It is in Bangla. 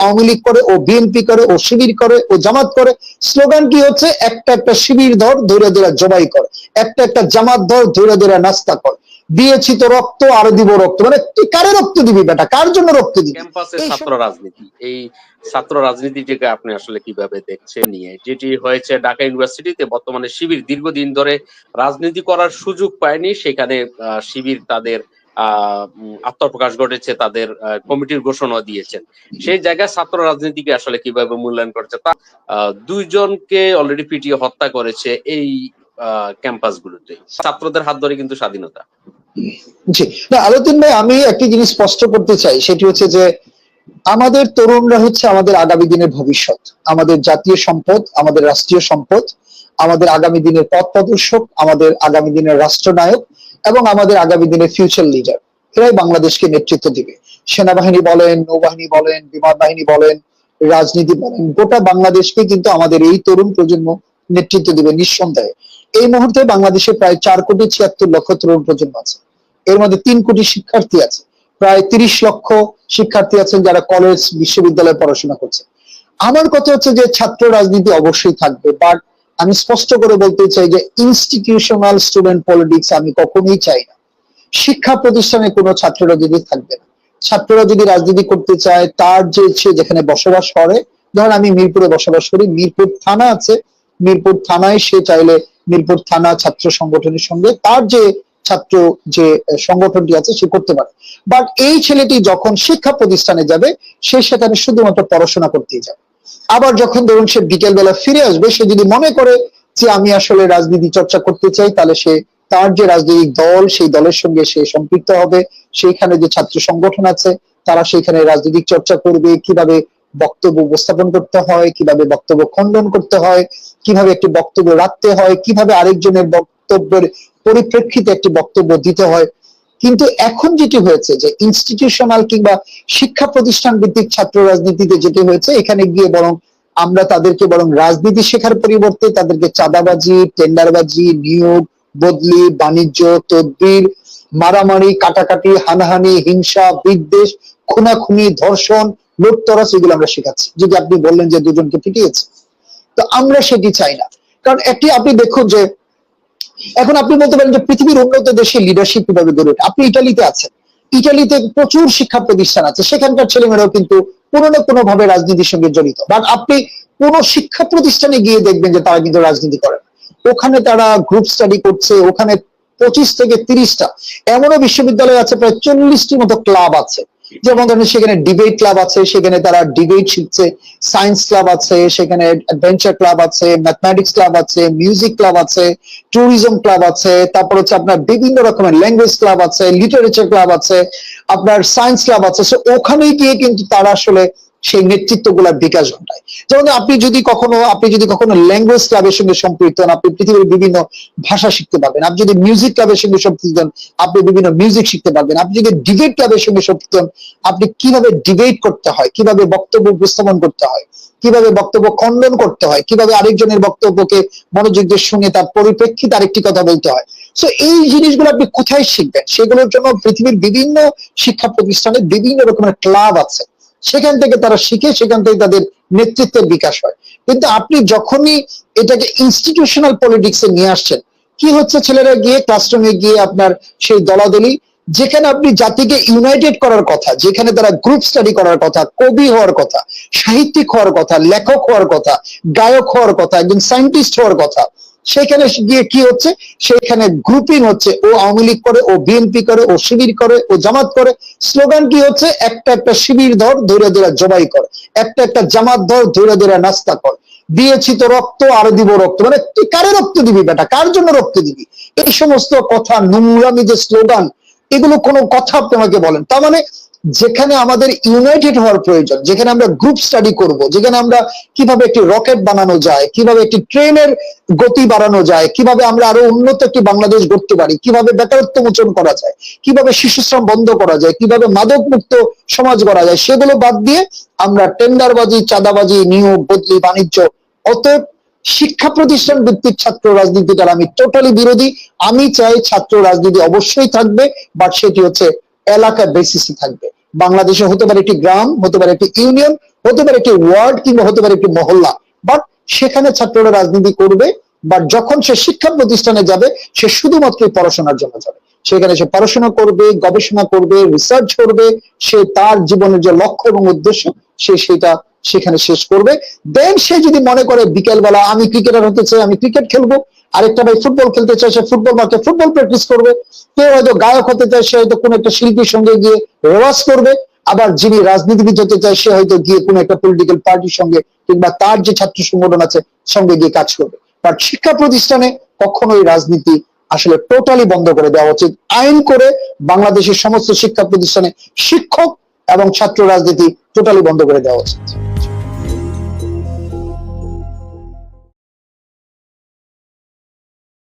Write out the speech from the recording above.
আওয়ামী লীগ করে ও বিএনপি করে ও শিবির করে ও জামাত করে। স্লোগান কি হচ্ছে? একটা একটা শিবির ধর ধরে ধরে জবাই কর। একটা একটা জামাত ধর ধরে ধরে নাস্তা কর। দিয়েছি তো রক্ত আরও দিব রক্ত। মানে তুই কারে রক্ত দিবি বেটা? কার জন্য রক্ত দিবি? ক্যাম্পাসে ছাত্র রাজনীতি। এই ছাত্র রাজনীতিটিকে আপনি আসলে কীভাবে দেখছেন নিয়ে? যেটি হয়েছে ঢাকা ইউনিভার্সিটিতে বর্তমানে শিবির দীর্ঘদিন ধরে রাজনীতি করার সুযোগ পায়নি। সেখানে আহ, শিবির তাদের আত্মপ্রকাশ ঘটেছে, তাদের কমিটির ঘোষণা দিয়েছেন। সেই জায়গায় ছাত্র রাজনীতিকে আসলে কীভাবে মূল্যায়ন করছে? তা দুইজনকে অলরেডি পিটিয়ে হত্যা করেছে এই ক্যাম্পাস গুলোতে ছাত্রদের হাত ধরে কিন্তু স্বাধীনতা। জি। না আলোতিন ভাই, আমি একটি জিনিস স্পষ্ট করতে চাই। সেটি হচ্ছে যে, আমাদের তরুণরা হচ্ছে আমাদের আগামী দিনের ভবিষ্যৎ। আমাদের জাতীয় সম্পদ, আমাদের রাষ্ট্রীয় সম্পদ, আমাদের আগামী দিনের পথ প্রদর্শক, আমাদের আগামী দিনের রাষ্ট্রনায়ক এবং আমাদের আগামী দিনের ফিউচার লিডার এরাই বাংলাদেশকে নেতৃত্ব দিবে। সেনাবাহিনী বলেন, নৌবাহিনী বলেন, বিমান বাহিনী বলেন, রাজনীতি বলেন, গোটা বাংলাদেশকে কিন্তু আমাদের এই তরুণ প্রজন্ম নেতৃত্ব দিবে নিঃসন্দেহে। এই মুহূর্তে বাংলাদেশে প্রায় চার কোটি ছিয়াত্তর লক্ষ তরুণ প্রজন্ম আছে। এর মধ্যে তিন কোটি শিক্ষার্থী আছে। প্রায় তিরিশ লক্ষ শিক্ষার্থী আছেন যারা কলেজ বিশ্ববিদ্যালয়ে পড়াশোনা করছে। আমার কথা হচ্ছে যে ছাত্র রাজনীতি অবশ্যই থাকবে বাট আমি স্পষ্ট করে বলতে চাই যে ইনস্টিটিউশনাল স্টুডেন্ট পলিটিক্স আমি কখনোই চাই না। শিক্ষা প্রতিষ্ঠানে কোনো ছাত্র রাজনীতি থাকবে না, ছাত্ররা যদি রাজনীতি করতে চায়, তার যে সে যেখানে বসবাস করে ধরেন আমি মিরপুরে বসবাস করি, মিরপুর থানা আছে, মিরপুর থানায় সে চাইলে মিরপুর থানা ছাত্র সংগঠনের সঙ্গে তার যে ছাত্র যে সংগঠনটি আছে সে করতে পারে। বাট এই ছেলেটি যখন শিক্ষা প্রতিষ্ঠানে যাবে, সে সেখানে শুধুমাত্র পড়াশোনা করতেই যাবে। আবার যখন ধরুন সে বিকেলবেলা ফিরে আসবে, সে যদি মনে করে যে আমি আসলে রাজনীতি চর্চা করতে চাই, তাহলে সে তার যে রাজনৈতিক দল, সেই দলের সঙ্গে সে সম্পৃক্ত হবে। সেইখানে যে ছাত্র সংগঠন আছে, তারা সেখানে রাজনৈতিক চর্চা করবে, কীভাবে বক্তব্য উপস্থাপন করতে হয়, কীভাবে বক্তব্য খণ্ডন করতে হয়, কীভাবে একটি বক্তব্য রাখতে হয়, কীভাবে আরেকজনের বক্তব্যের পরিপ্রেক্ষিতে একটি বক্তব্য দিতে হয় কিন্তু এখন যেটি হয়েছে যে ইনস্টিটিউশনাল কিংবা শিক্ষা প্রতিষ্ঠান ভিত্তিক ছাত্র রাজনীতিতে যেটি হয়েছে, এখানে গিয়ে বরং আমরা তাদেরকে বরং রাজনীতি শেখার পরিবর্তে তাদেরকে চাঁদাবাজি, টেন্ডারবাজি, নিয়োগ, বদলি, বাণিজ্য, তদবির, মারামারি, কাটাকাটি, হানাহানি, হিংসা, বিদ্বেষ, খুনাখুনি, ধর্ষণ লুটতরাস এগুলো আমরা শেখাচ্ছি। যদি আপনি বললেন যে দুজনকে পিটিয়েছে। তো আমরা সেটি চাই না। কারণ একটি আপনি দেখুন যে এখন আপনি বলতে পারেন যে পৃথিবীর উন্নত দেশে লিডারশিপ কীভাবে গড়ে ওঠে? আপনি ইটালিতে আছেন। ইটালিতে প্রচুর শিক্ষা প্রতিষ্ঠান আছে। সেখানকার ছেলেমেয়েরাও কিন্তু কোনো না কোনো ভাবে রাজনীতির সঙ্গে জড়িত। বাট আপনি কোন শিক্ষা প্রতিষ্ঠানে গিয়ে দেখবেন যে তারা কিন্তু রাজনীতি করে। ওখানে তারা গ্রুপ স্টাডি করছে, ওখানে পঁচিশ থেকে তিরিশটা। এমনও বিশ্ববিদ্যালয় আছে, প্রায় চল্লিশটি মতো ক্লাব আছে। যেমন ধরেন সেখানে ডিবেট ক্লাব আছে, সেখানে তারা ডিবেট শিখছে সায়েন্স ক্লাব আছে, সেখানে অ্যাডভেঞ্চার ক্লাব আছে ম্যাথমেটিক্স ক্লাব আছে মিউজিক ক্লাব আছে ট্যুরিজম ক্লাব আছে, তারপর হচ্ছে আপনার বিভিন্ন রকমের ল্যাঙ্গুয়েজ ক্লাব আছে লিটারেচার ক্লাব আছে, আপনার সায়েন্স ক্লাব আছে। সো ওখানে গিয়ে কিন্তু তারা আসলে সেই নেতৃত্বগুলার বিকাশ ঘটায়। যেমন আপনি যদি কখনো, আপনি যদি কখনো ল্যাঙ্গুয়েজ ক্লাবের সঙ্গে সম্পৃক্ত হন, আপনি পৃথিবীর বিভিন্ন ভাষা শিখতে পারবেন। আপনি যদি মিউজিক ক্লাবের সঙ্গে সম্পৃক্ত হন, আপনি বিভিন্ন মিউজিক শিখতে পারবেন। আপনি যদি ডিবেট ক্লাবের সঙ্গে সম্পৃক্ত হন, আপনি কীভাবে ডিবেট করতে হয়, কীভাবে বক্তব্য উপস্থাপন করতে হয়, কীভাবে বক্তব্য খণ্ডন করতে হয়, কীভাবে আরেকজনের বক্তব্যকে মনোযোগের সঙ্গে তার পরিপ্রেক্ষিতে আরেকটি কথা বলতে হয়। সো এই জিনিসগুলো আপনি কোথায় শিখবেন? সেগুলোর জন্য পৃথিবীর বিভিন্ন শিক্ষা প্রতিষ্ঠানে বিভিন্ন রকমের ক্লাব আছে। সেখান থেকে তারা শিখে সেখান থেকে তাদের নেতৃত্বের বিকাশ হয়। কিন্তু আপনি যখনই এটাকে ইনস্টিটিউশনাল পলিটিক্সে নিয়ে আসছেন, কি হচ্ছে ছেলেরা গিয়ে ক্লাসরুমে গিয়ে আপনার সেই দলাদলি? যেখানে আপনি জাতিকে ইউনাইটেড করার কথা, যেখানে তারা গ্রুপ স্টাডি করার কথা, কবি হওয়ার কথা, সাহিত্যিক হওয়ার কথা, লেখক হওয়ার কথা, গায়ক হওয়ার কথা, একজন সায়েন্টিস্ট হওয়ার কথা সেখানে গিয়ে কি হচ্ছে? সেখানে গ্রুপিং হচ্ছে। ও আওয়ামী লীগ করে, ও বিএনপি করে, ও শিবির করে, ও জামাত করে। স্লোগান কি হচ্ছে? একটা একটা শিবির ধর, ধরে ধরে জবাই কর। একটা একটা জামাত ধর, ধরে ধরে নাস্তা কর। দিয়েছি তো রক্ত, আরও দিব রক্ত। মানে তুই কারে রক্ত দিবি বেটা? কার জন্য রক্ত দিবি? এই সমস্ত কথা, নোংরামি যে স্লোগান, এগুলো কোনো কথা তোমাকে বলেন। তার মানে যেখানে আমাদের ইউনাইটেড হওয়ার প্রয়োজন, যেখানে আমরা গ্রুপ স্টাডি করব, যেখানে আমরা কীভাবে একটি রকেট বানানো যায়, কীভাবে একটি ট্রেনের গতি বাড়ানো যায়, কীভাবে আমরা আরও উন্নত একটি বাংলাদেশ গড়তে পারি, কীভাবে বেকারত্ব মোচন করা যায়, কীভাবে শিশুশ্রম বন্ধ করা যায়, কীভাবে মাদক মুক্ত সমাজ গড়া যায়, সেগুলো বাদ দিয়ে আমরা টেন্ডারবাজি, চাঁদাবাজি, নিয়োগ, বদলি, বাণিজ্য, অতএব শিক্ষা প্রতিষ্ঠান ভিত্তিক ছাত্র রাজনীতিটার আমি টোটালি বিরোধী। আমি চাই ছাত্র রাজনীতি অবশ্যই থাকবে বাট সেটি হচ্ছে এলাকা বেসিসে থাকবে। বাংলাদেশে হতে পারে একটি গ্রাম, হতে পারে একটি ইউনিয়ন, হতে পারে একটি ওয়ার্ড কিংবা হতে পারে একটি মহল্লা। বাট সেখানে ছাত্ররা রাজনীতি করবে বাট যখন সে শিক্ষা প্রতিষ্ঠানে যাবে, সে শুধুমাত্র পড়াশোনার জন্য যাবে। সেখানে সে পড়াশোনা করবে, গবেষণা করবে রিসার্চ করবে, সে তার জীবনের যে লক্ষ্য এবং উদ্দেশ্য, সে সেটা সেখানে শেষ করবে। দেন সে যদি মনে করে বিকেলবেলা আমি ক্রিকেটার হতে চাই, আমি ক্রিকেট খেলব। আরেকটা ভাই ফুটবল খেলতে চায়, সে ফুটবল মাঠে ফুটবল প্র্যাকটিস করবে। কেউ হয়তো গায়ক হতে চায়, সে হয়তো কোনো একটা শিল্পীর সঙ্গে গিয়ে রেওয়াজ করবে। আবার যিনি রাজনীতিবিদ হতে চায়, সে হয়তো গিয়ে কোনো একটা পলিটিক্যাল পার্টির সঙ্গে কিংবা তার যে ছাত্র সংগঠন আছে, সঙ্গে গিয়ে কাজ করবে। বাট শিক্ষা প্রতিষ্ঠানে কখনোই রাজনীতি আসলে টোটালি বন্ধ করে দেওয়া উচিত। আইন করে বাংলাদেশের সমস্ত শিক্ষা প্রতিষ্ঠানে শিক্ষক এবং ছাত্র রাজনীতি টোটালি বন্ধ করে দেওয়া উচিত।